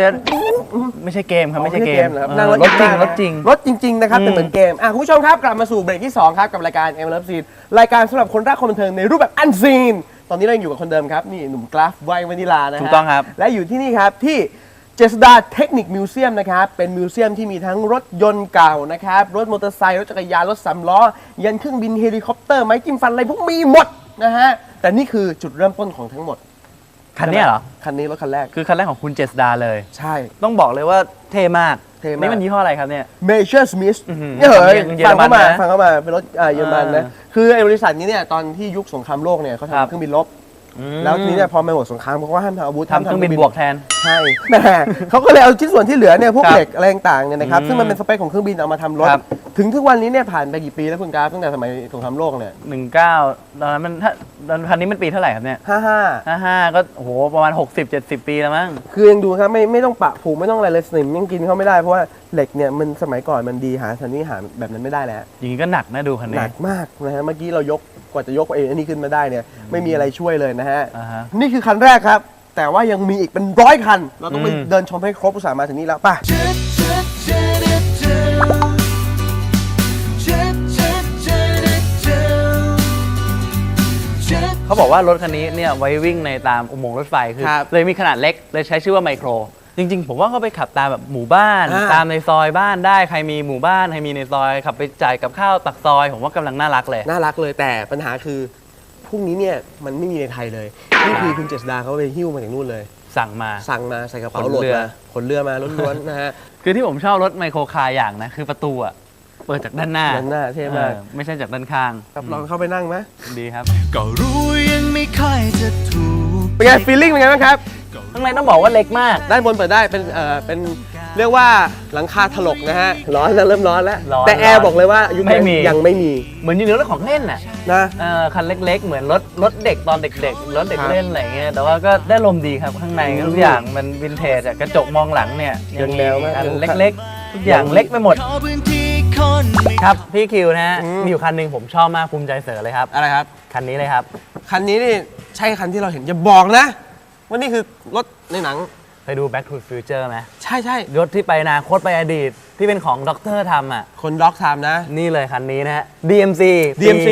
ดี๋ยวไม่ใช่เกมครับไม่ใช่เกมนะครับเออนั่งรถจริงมากรถจริงรถจริงๆนะครับอืมแต่เหมือนเกมอะคุณผู้ชมครับกลับมาสู่เบรกที่ 2 ครับกับรายการเอ็มเลิฟซีนรายการสำหรับคนรักความบันเทิงในรูปแบบอันซีนตอนนี้เรายังอยู่กับคนเดิมครับนี่หนุ่มกราฟไววานิลานะฮะถูกต้องครับ และอยู่ที่นี่ครับที่เจษดาเทคนิคมิวเซียมนะครับ เป็นมิวเซียมที่มีทั้งรถยนต์เก่านะครับ รถมอเตอร์ไซค์รถจักรยาน รถสามล้อ ยันเครื่องบินเฮลิคอปเตอร์ ไม้จิ้มฟันอะไรพวกมีหมดนะฮะ แต่นี่คือจุดเริ่มต้นของทั้งหมด คันเนี้ยเหรอ คันนี้รถคันแรก คือคันแรกของคุณเจษดาเลย ใช่ ต้องบอกเลยว่าเท่มาก เท่มาก นี่มันยี่ห้ออะไรครับเนี่ย Major Smith อื้อหือเนี่ยเหรอเยอฟัรงมันเข้ามานะฟังเข้ามาเป็นรถอ่าเยอรมันนะอ่าคือไอ้บริษัทนี้เนี่ยตอนที่ยุคสงครามโลกเนี่ยเขาครับทำเครื่องบินรบ แล้วทีนี้เนี่ยพอมาหมดสงครามเขาก็ห้ามทำอาวุธทำเครื่องบินบวกแทนใช่แหม่เขาก็เลยเอาชิ้นส่วนที่เหลือเนี่ยพวกครับเหล็กอะไรต่างๆเนี่ยนะครับอืมซึ่งมันเป็นสเปคของเครื่องบินเอามาทำรถครับถึงทุกวันนี้เนี่ยผ่านไปกี่ปีแล้วคุณกราฟตั้งแต่สมัยสงครามโลกเนี่ยหนึ่งเก้าตอนนั้นมันถ้าตอนคันนี้มันปีเท่าไหร่ครับเนี่ยห้าห้าห้าห้าก็โอ้โหประมาณ60 70ปีแล้วมั้งคือยังดูครับไม่ไม่ต้องปะผูกไม่ต้องอะไรเลยสนิมยังกินเขาไม่ได้เพราะว่า เหล็กเนี่ยมันสมัยก่อนมันดีหาสันนิหารแบบนั้นไม่ได้แล้วอย่างนี้ก็หนักนะดูคันหนี้นักมากนะฮะเมื่อกี้เรายกกว่าจะยกไอ้อันนี้ขึ้นมาได้เนี่ยไม่มีอะไรช่วยเลยนะฮะอ่าฮะนี่คือคันแรกครับ แต่ว่ายังมีอีกเป็นร้อยคัน เราต้องไปอืมเดินชมให้ครบอุตส่าห์มาถึงนี่แล้วป่ะเขาบอกว่ารถคันนี้เนี่ยไว้วิ่งในตามอุโมงค์รถไฟคือครับเลยมีขนาดเล็กเลยใช้ชื่อว่าไมโคร จริงๆ ผมว่าเขาไปขับตามแบบหมู่บ้าน อ่า ตามในซอยบ้านได้ใครมีหมู่บ้านใครมีในซอยขับไปจ่ายกับข้าวตักซอย ผมว่ากำลังน่ารักเลย น่ารักเลยแต่ปัญหาคือพรุ่งนี้เนี่ยมันไม่มีในไทยเลยนี่คือคุณเจษดาเขาไปหิ้วมาจากนู่นเลย สั่งมา สั่งมาใส่กระเป๋าขนโหลดเรือ มาขนเรือมาล้วนๆนะฮะ คือที่ผมชอบรถไมโครคาร์อย่างนะ คือประตูอะเปิดจากด้านหน้าด้านหน้าเท่มากเออไม่ใช่จากด้านข้างครับลองเข้าไปนั่งไหมดีครับ ก็รู้ยังไม่ค่อยจะถูกเป็นไงฟีลลิ่งเป็นไงบ้างครับ ข้างในต้องบอกว่าเล็กมาก ด้านบนเปิดได้เป็นเอ่อเป็นเรียกว่าหลังคาถลกนะฮะร้อนแล้วเริ่มร้อนแล้ว ร้อนแต่แอร้อร์นบอกเลยว่ายุคไม่นั้นมี ยังไม่มีเหมือนอยู่ในรถของเล่นน่ะนะเออคันเล็ก ๆ เหมือนรถรถเด็กตอนเด็กๆรถเด็กครับเล่นอะไรเงี้ยแต่ว่าก็ได้ลมดีครับข้างในอืมทุกอย่างมันวินเทจอะกระจกมองหลังเนี่ยยังแนวมากอันยังเล็กๆ ทุกอย่างเล็กไปหมด ขอพื้นที่คนไม่ครับ พี่คิวนะฮะอืมมีอยู่คันหนึ่งผมชอบมากภูมิใจเสอเลยครับ อะไรครับ คันนี้เลยครับ คันนี้นี่ใช่คันที่เราเห็นอย่าบอกนะ ว่านี่คือรถในหนังไปดู Back to the Future ไหมใช่ใช่รถที่ไปอนาคตไปอดีตที่เป็นของด็อกเตอร์ทำอะ คนด็อกไทม์นะ นี่เลยคันนี้นะฮะ DMC ปี DMC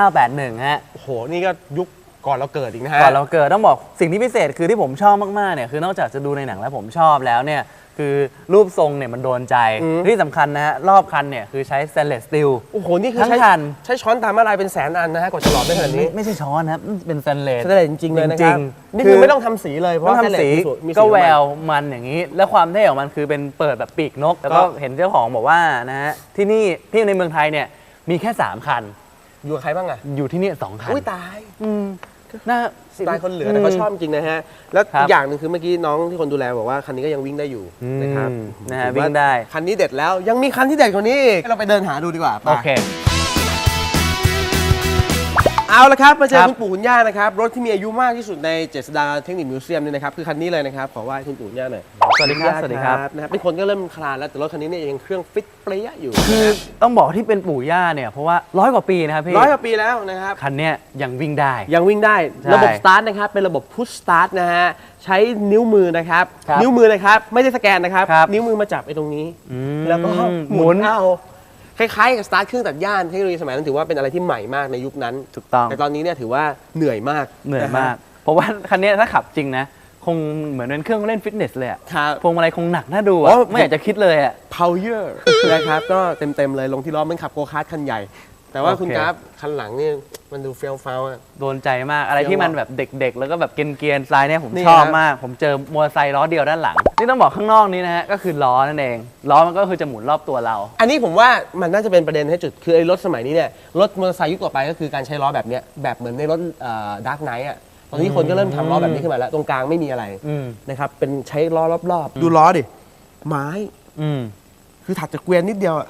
1981 ฮะ โอ้โห นี่ก็ยุคก่อนเราเกิดอีกนะฮะ ก่อนเราเกิดต้องบอกสิ่งที่พิเศษคือที่ผมชอบมาก ๆ เนี่ย คือนอกจากจะดูในหนังแล้วผมชอบแล้วเนี่ย คือรูปทรงเนี่ยมันโดนใจอืมที่สำคัญนะฮะ รอบคันเนี่ยคือใช้ stainless steel โอ้โห นี่คือทั้งใช้คัน ใช้ช้อนตามอะไรเป็นแสนอันนะฮะกว่าจะหลอดได้ขนาดไม่นี้ไม่ใช่ช้อนนะครับเป็น stainless ใช้ได้จริงๆเลยนะคจริรับงๆนี่คือไม่ต้องทำสีเลยเพราะต้องว่าทำสีมีมีก็ของมันแววมันอย่างนี้ แล้วความเท่ของมันคือเป็นเปิดแบบปีกนก แล้วก็ก็เห็นเจ้าของบอกว่านะฮะที่นี่ที่ในเมืองไทยเนี่ยมีแค่ 3 คัน อยู่กับใครบ้างอะอยู่ที่นี่สองคันอุ้ยตาย อืม น่าสไตล์คนเหลือแต่เขาชอบจริงนะฮะ แล้วครับอีกอย่างหนึ่งคือเมื่อกี้น้องที่คนดูแลบอกว่าคันนี้ก็ยังวิ่งได้อยู่อืมนะครับนะฮะถือวิ่งได้ คันนี้เด็ดแล้วยังมีคันที่เด็ดกว่านี้อีกเราไปเดินหาดูดีกว่าไป โอเค เอาละครับมาเจอครับคุณปู่คุณย่านะครับรถที่มีอายุมากที่สุดในเจษดาเทคนิคมิวเซียมเนี่ยนะครับคือคันนี้เลยนะครับขอไหว้คุณปู่คุณย่าหน่อยสวัสดีครับสวัสดีครับนะครับเป็นคนก็เริ่มคลานแล้วแต่รถคันนี้เนี่ยยังเครื่องฟิตเปรี้ยอยู่คือต้องบอกที่เป็นปู่ย่าเนี่ยเพราะว่าร้อยกว่าปีนะครับพี่ร้อยกว่าปีแล้วนะครับคันเนี้ยยังวิ่งได้ยังวิ่งได้ใช่ระบบสตาร์ทนะครับเป็นระบบพุชสตาร์ทนะฮะใช้นิ้วมือนะครับครับนิ้วมือนะครับไม่ได้สแกนนะครับครับนิ้วมือมาจับไอ้ตรงนี้อืมแล้วก็หหมุมุนนเอา คล้ายๆกับสตาร์ทเครื่องตัดหญ้าเทคโนโลยีสมัยนั้นถือว่าเป็นอะไรที่ใหม่มากในยุคนั้น ถูกต้อง แต่ตอนนี้เนี่ยถือว่าเหนื่อยมากเหนื่อยะฮะมาก เพราะว่าคันเนี้ยถ้าขับจริงนะ คงเหมือนเป็นเครื่องเล่นฟิตเนสเลยอะครับ พวงมาลัยคงหนักน่าดูอ๋อะอไม่อยากจะคิดเลยอะ power นะครับก็เต็มๆเลยลงที่ล้อมันขับโกคาร์ทคันใหญ่ แต่ว่าโอเคคุณกราฟคันหลังนี่มันดูเฟี้ยวฟ้าวอะ โดนใจมากอะไรที่มันแบบเด็กๆ แล้วก็แบบเกรียนๆสไตล์เนี่ยผมนี่ชอบครับ มาก ผมเจอมอเตอร์ไซค์ล้อเดียวด้านหลัง นี่ต้องบอกข้างนอกนี้นะฮะก็คือล้อนั่นเองล้อมันก็คือจะหมุนรอบตัวเรา อันนี้ผมว่ามันน่าจะเป็นประเด็นให้จุด คือไอ้รถสมัยนี้เนี่ย รถมอเตอร์ไซค์ยุคต่อไปก็คือการใช้ล้อแบบเนี้ย แบบเหมือนในรถดาร์กไนท์อะตอนนี้คนก็เริ่มทำล้อแบบนี้ขึ้นมาแล้ว ตรงกลางไม่มีอะไรอืม นะครับ เป็นใช้ล้อรอบๆดูล้อดิ ไม้ อืม คือถัดจากเกวียนนิดเดียวอะ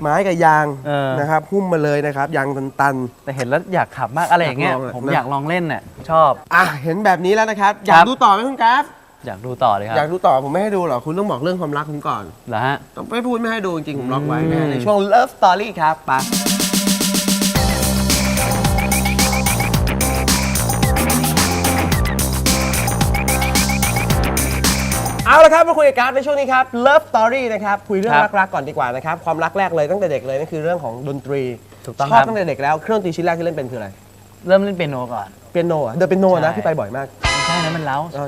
ไม้กับยางเออ นะครับหุ้มมาเลยนะครับยางตัน แต่เห็นแล้วอยากขับมากอะไรอย่างเงี้ยอยากลองอะ ผมนะอยากลองเล่นน่ะชอบ ๆอะเห็นแบบนี้แล้วนะครับอยาคกรับ ดูต่อไหมคุณกราฟอยากดูต่อเลยครัอยาบกดูต่อผมไม่ให้ดูหรอกคุณต้องบอกเรื่องความรักคุณก่อน เหรอฮะ ต้องไม่พูดไม่ให้ดูจริงๆผมล็อกไว้นะอืฮะมในช่วง Love Story ครับไปเอาละ ครับมาคุยกับการ์ดในช่วงนี้ครับ Love Story นะครับคุยเรื่องครับรักๆก่อนดีกว่านะครับความรักแรกเลยตั้งแต่เด็กเลยนั่นคือเรื่องของดนตรีถูกต้องชอบครับ ตั้งแต่เด็กแล้วเครื่องดนตรีชิ้นแรกที่เล่นเป็นคืออะไรเริ่มเล่นเปียโนก่อน เปียโนอะเดินเปียโนนะใช่ พี่ไปบ่อยมากไม่ใช่นะมันเล้าอ๋อ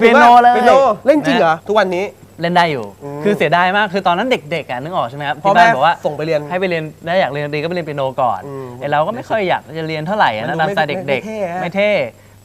เปียโนเลย เปียโนเล่นจริงเหรอทุกวันนี้ เล่นได้อยู่ อืม คือเสียดายมากคือตอนนั้นเด็กๆอะนึกออกใช่ไหมครับพ่อที่บ้านแม่บอกว่าส่งไปเรียน ให้ไปเรียนถ้าอยากเรียนดนตรีก็ไปเรียนเปียโนก่อนอืมไอเราก็ไม่ค่อยอยากจะเรียนเท่าไหร่อะมันนะดูตามสไตล์ไม่เด็กไม่เท่อะๆไม่เท่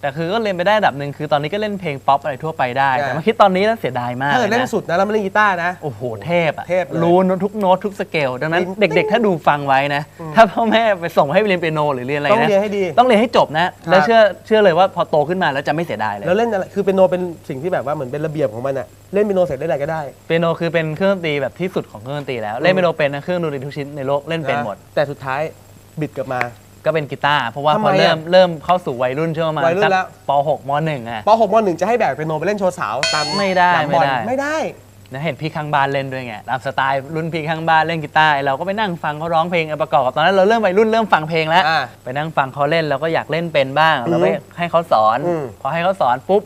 แต่คือก็เรียนไปได้ระดับหนึ่งคือตอนนี้ก็เล่นเพลงป๊อปอะไรทั่วไปได้ใช่แต่มาคิดตอนนี้แล้วเสียดายมากถ้าเกิดเลเล่ยนนะสุดนะแล้วมาเล่นกีตาร์นะโอ้โหเทพอะเทพเลยรู้ทุกโน้ตทุกสเกลดังนั้นติ๊งเด็ก ๆ ถ้าดูฟังไว้นะ ถ้าพ่อแม่ไปส่งให้ไปเรียนเปียโนหรือเรียนอะไรต้องนะเรียนให้ดีต้องเรียนให้จบนะ แล้วเชื่อเชื่อเลยว่าพอโตขึ้นมาแล้วจะไม่เสียดายเลยแล้วเล่นอะไรคือเปียโนเป็นสิ่งที่แบบว่าเหมือนเป็นระเบียบของมันอะเล่นเปียโนเสร็จได้อะไรก็ได้เปียโนคือเป็นเครื่องดนตรีแบบที่สุดของเครื่องดนตรีแล้วเล่นเปียโนเป็นนะเครื่องดนตรีทุกชิ้นในโลกเล่นเป็นหมด แต่สุดท้ายบิดกลับมา ก็เป็นกีตาร์เพราะว่าทำพไมออะเริ่มเริ่มเข้าสู่วัยรุ่นช่วงประมาณวัยรุ่นสักแล้ว ป .6 ม .1 อะ ป .6 ม .1 จะให้แบกเปียโนไปเล่นโชว์สาวตามไม่ได้หลังบอลไม่ได้ ไม่ได้ นะเห็นพี่ข้างบ้านเล่นด้วยไงตามสไตล์รุ่นพี่ข้างบ้านเล่นกีตาร์ไอ้เราก็ไปนั่งฟังเขาร้องเพลงประกอบกับตอนนั้นเราเริ่มวัยรุ่นเริ่มฟังเพลงแล้ว อ่าไปนั่งฟังเขาเล่นเราก็อยากเล่นเป็นบ้างอืมเราไปให้เขาสอน อืม พอให้เขาสอนปุ๊บ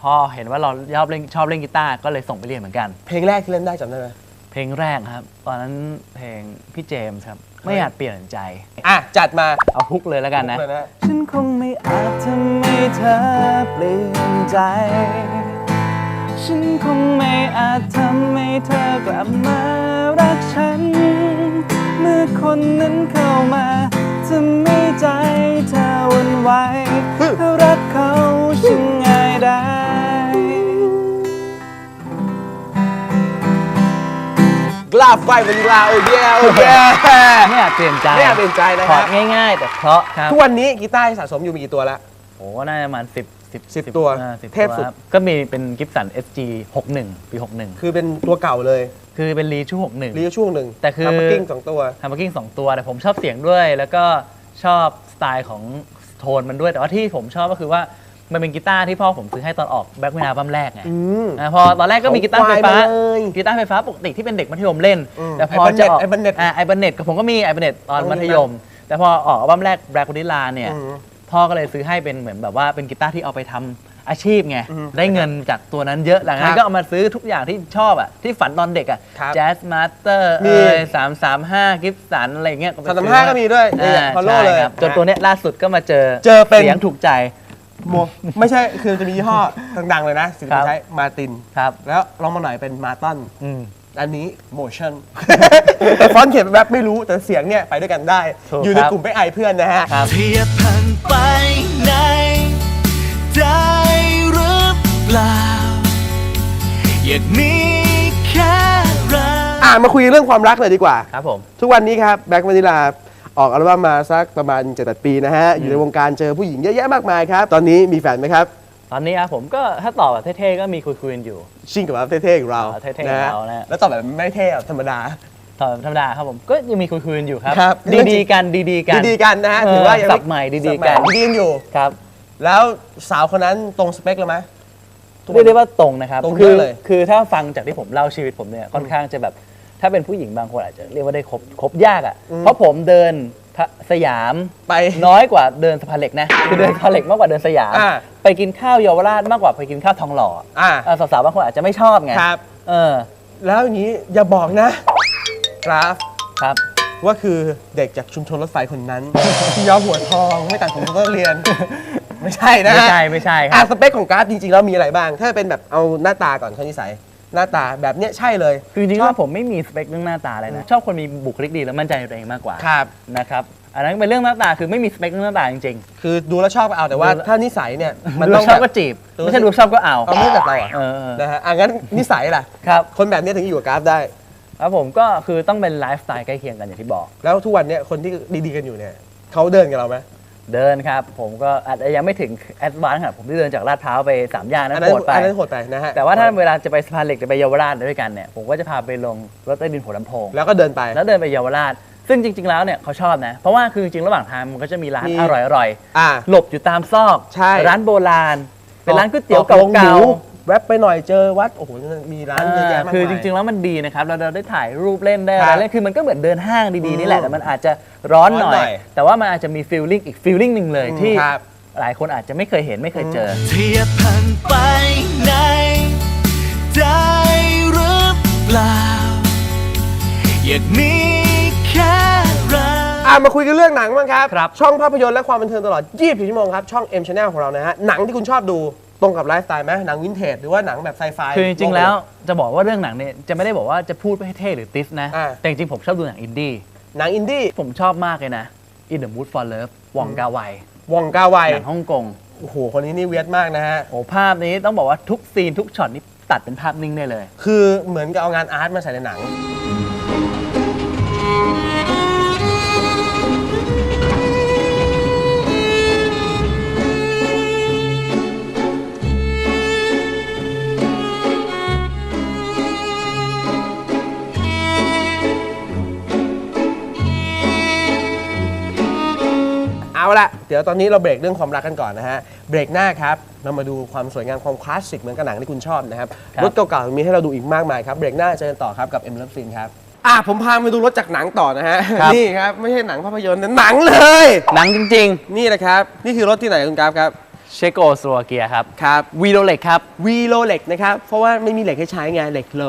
พอเห็นว่าเราชอบเล่นชอบเล่นกีตาร์ก็เลยส่งไปเรียนเหมือนกัน เพลงแรกที่เล่นได้จำได้ไหม เพลงแรกครับ ตอนนั้นเพลงพี่เจมส์ครับ ไม่อาจเปลี่ยนใจ อะ จัดมาเอาฮุกเลยแล้วกันนะ เลยนะฉันคงไม่อาจทำให้เธอเปลี่ยนใจ ฉันคงไม่อาจทำให้เธอกลับมารักฉัน เมื่อคนนั้นเข้ามาทำให้ใจเธอวันไหวรักเขาฉันง่ายได้ ล้าไฟวานิลาโอเยโอเคไม่อาจเปลี่ยนใจไม่อาจเปลี่ยนใจนะคคอรัร์บดง่ายๆ แต่เพราะครับทุกวันนี้กีตาร์ที่สะสมอยู่มีกี่ตัวแล้ว โอ้น่าจะประมาณสิบสิบสิบตัวอ่าสิบเทพสุด ครับก็มีเป็นกิฟสัน SG 61 ปี 61 คือเป็นตัวเก่าเลยคือเป็นรีชู61 รีช่วงหนึ่งแต่คือ ทำมากิ้งสองตัวฮัมเบอร์กิ้งสองตัวแต่ผมชอบเสียงด้วย แล้วก็ชอบสไตล์ของโทนมันด้วย แต่ว่าที่ผมชอบก็คือว่า มันเป็นกีตาร์ที่พ่อผมซื้อให้ตอนออกแบ็คเวนาบัมแรกไงอืม อ่าพอตอนแรกก็มีกีตาร์ไฟฟ้า เอาควายมาเลยกีตาร์ไฟฟ้าปกติที่เป็นเด็กมัธยมเล่น อืมแต่พอจะออกไอ้บันเน็ตอ่าไอบันเน็ตกับผมก็มีไอบันเน็ตตอนเอามัมัธยม แต่พอออกอัลบั้มแรกแบล็กวานิลาเนี่ย อืมพ่อก็เลยซื้อให้เป็นเหมือนแบบว่าเป็นกีตาร์ที่เอาไปทำอาชีพไง อืมได้เงินจากตัวนั้นเยอะหลังจากนั้ครันบก็เอามาซื้อทุกอย่างที่ชอบอะที่ฝันตอนเด็กอะครับแจ๊สมาสเตอร์มี เอ้ยสามสามห้ากิฟสันอะไรเงี้ยไปสามสามซื้อห้าก็มีด้วยนี่อ่าฟอลโล่ใช่เลย ครับจนตัวเนี้ยล่าสุดก็มาเจอเจอเป็นเสียงถูกใจ โมไม่ใช่คือจะมียี่ห้อดังๆเลยนะสินครัค้าบใช้มาตินครับ แล้วลองมาหน่อยเป็นมาตันอืม อันนี้ motion แต่ฟอนต์เขียนแบบไม่รู้แต่เสียงเนี่ยไปด้วยกันได้ ถูกอยู่ในครับ กลุ่มไม่ไอเพื่อนนะฮะ ครับเทียบพันไปไหนได้หรือเปล่า อยากมีแค่เรา อะมาคุยเรื่องความรักเลยดีกว่า ครับผม ทุกวันนี้ครับแบ็ k วานิลา ออกอัลบั้มมาสักประมาณ7-8ปีนะฮะ อยู่ในวงการเจอผู้หญิงเยอะแยะมากมายครับ ตอนนี้มีแฟนไหมครับ ตอนนี้ครับผมก็ถ้าตอบแบบเท่ๆก็มีคุยๆกันอยู่ชิงกับแบบเท่ๆของเราอ่าเท่ๆของเรานะแล้วตอบแบบไม่เท่แบบธรรมดาตอบแบบธรรมดาครับผมก็ยังมีคุยๆกันอยู่ครับ ครับ ดีๆกันดีๆกันดีๆกันนะฮะเออถือว่ายังสับใหม่ดีๆกันสับใหม่ดีๆกันอยู่ครับ แล้วสาวคนนั้นตรงสเปคเลยไหมเรียกได้ว่าตรงนะครับตรงคืเยอะเลยคือถ้าฟังจากที่ผมเล่าชีวิตผมเนี่ยค่อนข้างจะแบบ ถ้าเป็นผู้หญิงบางคนอาจจะเรียกว่าได้ครบครบยากอะ เพราะผมเดินพระสยามไปน้อยกว่าเดินสะพานเหล็กนะคือเดินสะพานเหล็กมากกว่าเดินสยาม อ่าไปกินข้าวเยาวราชมากกว่าไปกินข้าวทองหล่ออ่าอ่าสาวๆบางคนอาจจะไม่ชอบไงครับ เออแล้วอย่างนี้อย่าบอกนะ กราฟครับ ว่าคือเด็กจากชุมชนรถไฟคนนั้น ที่ย้อมหัวทองไม่ตัดผมก็เรียน ไม่ใช่นะไม่ใช่ไม่ใช่คอะรับ สเปคของกราฟจริงๆแล้วมีอะไรบ้าง ถ้าเป็นแบบเอาหน้าตาก่อนข้อนิสัย หน้าตาแบบเนี้ยใช่เลย คือจริงๆแล้วผมไม่มีสเปคเรื่องหน้าตาเลยนะ ชอบคนมีบุคลิกดีแล้วมั่นใจในตัวเองมากกว่าครับ นะครับ อันนั้นเป็นเรื่องหน้าตาคือไม่มีสเปคเรื่องหน้าตาจริงคือดูแล้วชอบก็เอาแต่ว่าดูแล้วถ้านิสัยเนี่ยๆมันดูต้องชอบแบบก็จีบดูไม่ใช่ดูชอบก็เอา เอาไม่ใช่แบบเราอะเออเออนะฮะอะงั้นนิสัยล่ะ ครับ คนแบบนี้ถึงจะอยู่กับกราฟได้ ครับผมก็คือต้องเป็นไลฟ์สไตล์ใกล้เคียงกันอย่างที่บอก แล้วทุกวันเนี้ยคนที่ดีๆกันอยู่เนี่ยเขาเดินกับเราไหม เดินครับ ผมก็อาจจะยังไม่ถึงแอดวานซ์ขนาดผมที่เดินจากลาดพร้าวไปสามย่านอันนั้นนั้นโหดไปอันนั้นโหดไปนะฮะแต่ว่าถ้าเวลาจะไปสะพานเหล็กจะไปเยาวราชด้วยกันเนี่ยผมก็จะพาไปลงรถใต้ดินหัวลำโพงแล้วก็เดินไปแล้วเดินไปเยาวราชซึ่งจริง ๆ แล้วเนี่ยเขาชอบนะ เพราะว่าคือจริงๆ ระหว่างทางมันก็จะมีร้านมีอร่อยๆอ่าหลบอยู่ตามซอกใช่ร้านโบราณ เป็นร้านก๋วยเตี๋ยวออโรงหเก่ามู แวบไปหน่อยเจอวัดโอ้โหมีร้านเยอะแยะมากมาย คือจริง ๆ แล้วมันดีนะครับเราเราได้ถ่ายรูปเล่นได้อะไรเล่นคือมันก็เหมือนเดินห้างดีๆนี่แหละแต่มันอาจจะร้อนหน่อยแต่ว่ามันอาจจะมีฟีลลิ่งอีกฟีลลิ่งหนึ่งเลยที่หลายคนอาจจะไม่เคยเห็นไม่เคยเจอ เทผ่านไปไหนได้หรือเปล่า อยากมีะมาคุยกันเรื่องหนังบ้างครับ ครับ ช่องภาพยนตร์และความบันเทิงตลอด 24 ชั่วโมงครับ ช่อง M Channel ของเรานะฮะ หนังที่คุณชอบดู ตรงกับไลฟ์สไตล์ไหมหนังวินเทจหรือว่าหนังแบบไซไฟคือจริงๆแล้วจะบอกว่าเรื่องหนังเนี่ยจะไม่ได้บอกว่าจะพูดให้เท่หรือติสนะ อ่า แต่จริงๆผมชอบดูหนังอินดี้หนังอินดี้ผมชอบมากเลยนะ In the Mood for Love วองกาไววองกาไวหนังฮ่องกงโอ้โหคนนี้นี่เวียดมากนะฮะ โอ้ภาพนี้ต้องบอกว่าทุกซีนทุกช็อตนี่ตัดเป็นภาพนิ่งได้เลย คือเหมือนกับเอางานอาร์ตมาใส่ในหนัง ละเดี๋ยวตอนนี้เราเบรกเรื่องความรักกันก่อนนะฮะ เบรกหน้าครับ เรามาดูความสวยงามความคลาสสิกเหมือนกับหนังที่คุณชอบนะครับครับรถเก่าๆมีให้เราดูอีกมากมายครับ เบรกหน้าเจอกันต่อครับกับ M Love Scene ครับอะผมพามาดูรถจากหนังต่อนะฮะ ครับ นี่ครับ ไม่ใช่หนังภาพยนตร์นะหนังเลย หนังจริงนี่แหละครับ นี่คือรถที่ไหนคุณกราฟครับ ๆ เชโกสโลวาเกียครับ ครับ วีโรเล็กครับ วีโลเล็กนะครับ เพราะว่าไม่มีเหล็กให้ใช้ไงเหล็กโล